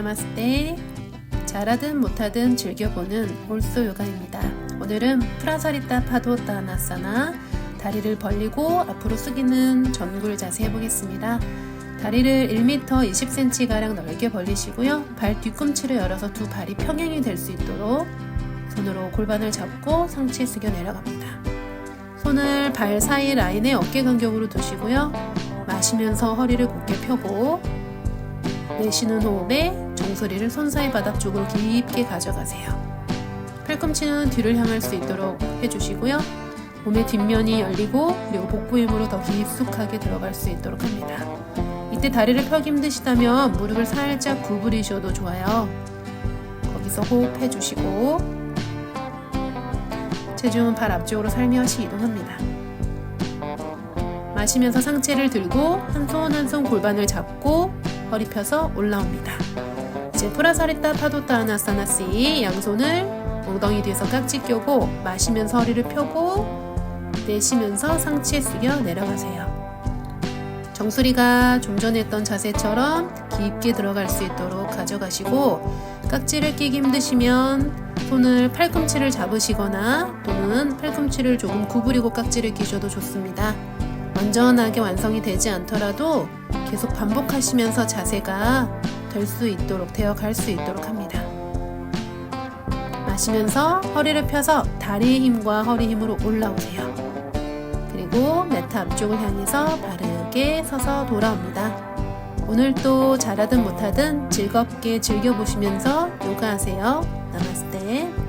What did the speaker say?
나마스테. 잘하든 못하든 즐겨보는 올소 요가입니다. 오늘은 프라사리타 파도타나사나 다리를 벌리고 앞으로 숙이는 전굴 자세 해보겠습니다. 다리를 1m 20cm가량 넓게 벌리시고요. 발 뒤꿈치를 열어서 두 발이 평행이 될 수 있도록 손으로 골반을 잡고 상체 숙여 내려갑니다. 손을 발 사이 라인에 어깨 간격으로 두시고요. 마시면서 허리를 곧게 펴고 내쉬는 호흡에 정수리를 손 사이 바닥 쪽으로 깊게 가져가세요. 팔꿈치는 뒤를 향할 수 있도록 해주시고요. 몸의 뒷면이 열리고 그리고 복부 힘으로 더 깊숙하게 들어갈 수 있도록 합니다. 이때 다리를 펴기 힘드시다면 무릎을 살짝 구부리셔도 좋아요. 거기서 호흡해 주시고 체중은 발 앞쪽으로 살며시 이동합니다. 마시면서 상체를 들고 한 손 한손 골반을 잡고 허리 펴서 올라옵니다. 이제 프라사리타 파도타나사나시 양손을 엉덩이 뒤에서 깍지 껴고 마시면서 허리를 펴고 내쉬면서 상체 숙여 내려가세요. 정수리가 좀 전에 했던 자세처럼 깊게 들어갈 수 있도록 가져가시고 깍지를 끼기 힘드시면 손을 팔꿈치를 잡으시거나 또는 팔꿈치를 조금 구부리고 깍지를 끼셔도 좋습니다. 완전하게 완성이 되지 않더라도 계속 반복하시면서 자세가 될 수 있도록 되어 갈 수 있도록 합니다. 마시면서 허리를 펴서 다리의 힘과 허리 힘으로 올라오세요. 그리고 매트 앞쪽을 향해서 바르게 서서 돌아옵니다. 오늘도 잘하든 못하든 즐겁게 즐겨보시면서 요가하세요. 나마스테.